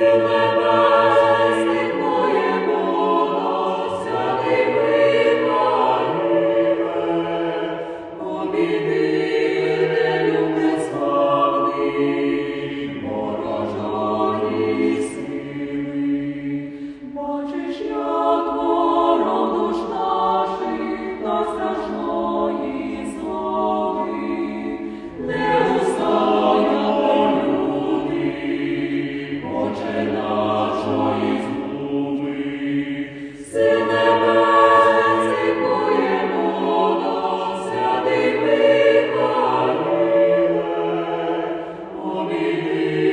Amen. you.